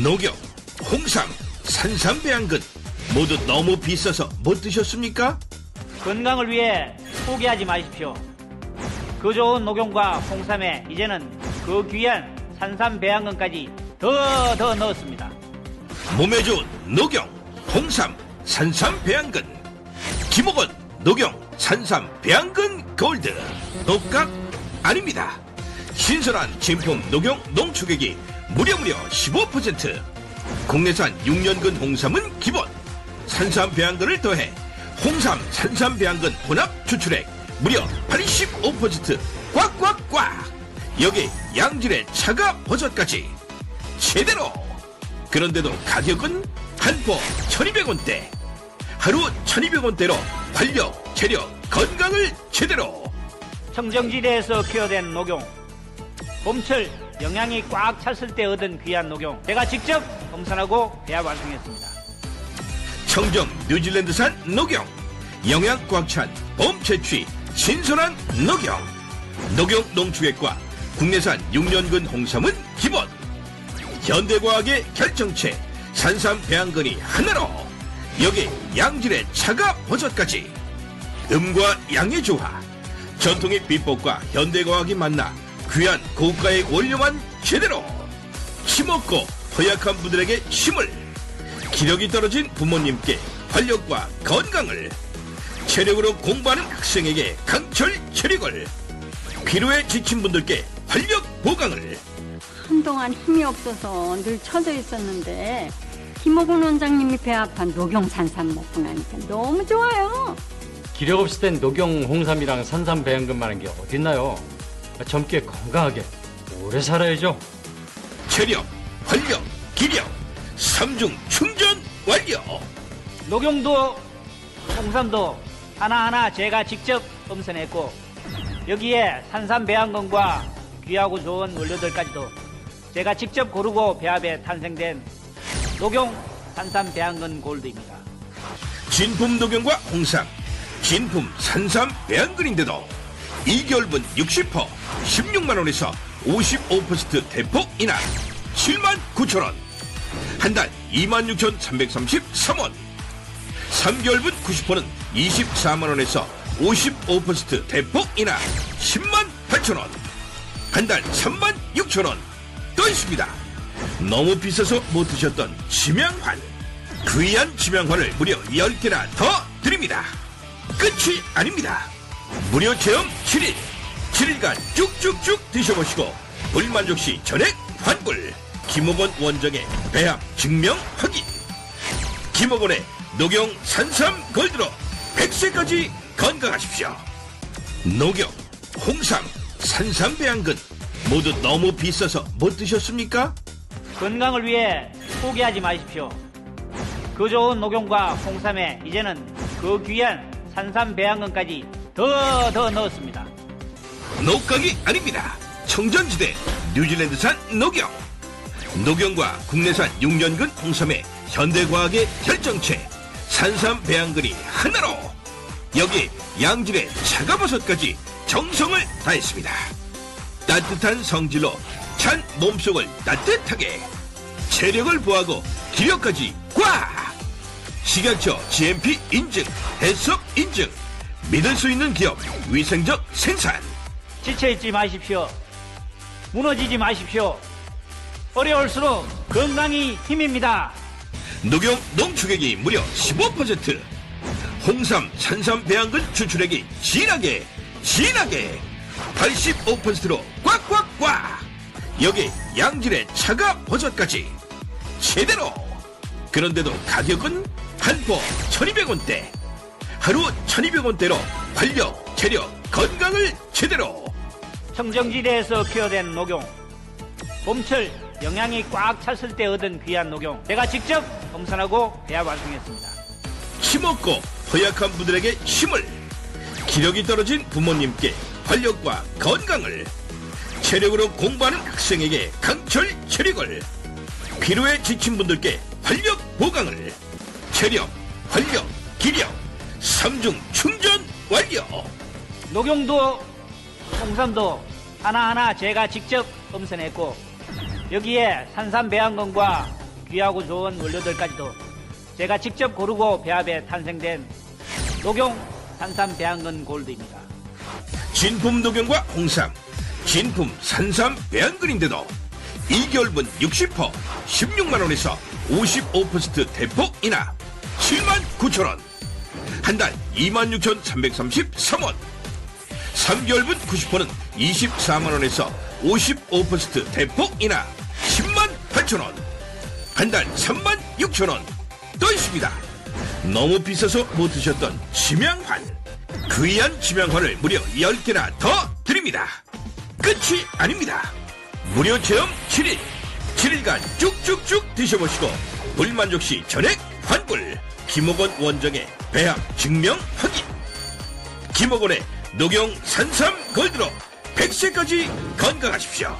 녹용, 홍삼, 산삼배양근 모두 너무 비싸서 못 드셨습니까? 건강을 위해 포기하지 마십시오. 그 좋은 녹용과 홍삼에 이제는 그 귀한 산삼 배양근까지 더 더 넣었습니다. 몸에 좋은 녹용, 홍삼, 산삼 배양근 김옥은 녹용, 산삼 배양근 골드 독각 아닙니다 신선한 진품 녹용 농축액이 무려 무려 15% 국내산 6년근 홍삼은 기본. 산삼 배양근을 더해 홍삼 산삼 배양근 혼합 추출액 무려 85% 꽉꽉꽉. 여기 양질의 차가 버섯까지. 제대로. 그런데도 가격은 한포 1200원대. 하루 1200원대로 활력, 체력, 건강을 제대로. 청정지대에서 키워낸 녹용. 봄철 영양이 꽉 찼을 때 얻은 귀한 녹용. 제가 직접 검산하고 배합 완성했습니다. 청정 뉴질랜드산 녹용. 영양 꽉 찬 봄 채취 신선한 녹용. 녹용 농축액과 국내산 6년근 홍삼은 기본. 현대과학의 결정체 산삼 배양근이 하나로. 여기 양질의 차가 버섯까지. 음과 양의 조화. 전통의 비법과 현대과학이 만나 귀한 고가의 원료만 제대로 힘없고 허약한 분들에게 힘을 기력이 떨어진 부모님께 활력과 건강을 체력으로 공부하는 학생에게 강철 체력을 피로에 지친 분들께 활력 보강을 한동안 힘이 없어서 늘 처져 있었는데 김호근 원장님이 배합한 녹용산삼 먹고 나니까 너무 좋아요. 기력 없을 땐 녹용, 홍삼이랑 산삼 배양근만한 게 어딨나요? 젊게 건강하게 오래 살아야죠. 체력, 활력, 기력 삼중 충전 완료 녹용도 홍삼도 하나하나 제가 직접 검선했고 여기에 산삼 배양근과 귀하고 좋은 원료들까지도 제가 직접 고르고 배합해 탄생된 녹용 산삼 배양근 골드입니다. 진품 녹용과 홍삼 진품 산삼 배양근인데도 2개월분 60% 16만원에서 55% 대폭 인하 7만 9천원. 한 달 26,333원. 3개월분 90%는 24만원에서 55% 대폭 인하 10만 8천원. 한 달 3만 6천원. 또 있습니다. 너무 비싸서 못 드셨던 지명환. 귀한 지명환을 무려 10개나 더 드립니다. 끝이 아닙니다 무료 체험 7일 7일간 쭉쭉쭉 드셔보시고 불만족 시 전액 환불 김옥원 원정의 배합 증명 확인 김옥원의 녹용 산삼 골드로 100세까지 건강하십시오 녹용 홍삼 산삼 배양근 모두 너무 비싸서 못 드셨습니까? 건강을 위해 포기하지 마십시오. 그 좋은 녹용과 홍삼에 이제는 그 귀한 산삼 배양근까지 더 더 넣었습니다. 녹각이 아닙니다. 청정지대 뉴질랜드산 녹용. 녹용과 국내산 6년근 홍삼의 현대과학의 결정체 산삼 배양근이 하나로 여기 양질의 차가버섯까지 정성을 다했습니다. 따뜻한 성질로 찬 몸속을 따뜻하게 체력을 보하고 기력까지 꽉 식약처 GMP 인증 해썹 인증 믿을 수 있는 기업 위생적 생산 지쳐있지 마십시오. 무너지지 마십시오. 어려울수록 건강이 힘입니다. 녹용 농축액이 무려 15% 홍삼 산삼 배양근 추출액이 진하게 진하게 85%로 꽉꽉꽉 여기 양질의 차가 버섯까지 제대로 그런데도 가격은 한포 1200원대 하루 1200원대로 활력 체력 건강을 제대로 청정지대에서 키워낸 녹용. 봄철 영양이 꽉 찼을 때 얻은 귀한 녹용. 제가 직접 검산하고 배합 완성했습니다. 힘없고 허약한 분들에게 힘을 기력이 떨어진 부모님께 활력과 건강을 체력으로 공부하는 학생에게 강철 체력을 피로에 지친 분들께 활력 보강을 체력, 활력, 기력 삼중 충전 완료 녹용도 홍삼도 하나하나 제가 직접 검선했고 여기에 산삼 배양근과 귀하고 좋은 원료들까지도 제가 직접 고르고 배합에 탄생된 녹용 산삼 배양근 골드입니다. 진품 녹용과 홍삼, 진품 산삼 배양근인데도 2개월분 60% 16만원에서 55% 대폭 인하 7만 9천원 한 달 26,333원. 3개월분 90%는 24만원에서 55% 대폭 인하 10만 8천원. 한 달 3만 6천원. 또 있습니다. 너무 비싸서 못 드셨던 지명환. 귀한 지명환을 무려 10개나 더 드립니다. 끝이 아닙니다. 무료 체험 7일. 7일간 쭉쭉쭉 드셔보시고 불만족 시 전액 환불 김옥원 원정의 배합 증명 확인. 김옥원의 녹용 산삼 골드로 100세까지 건강하십시오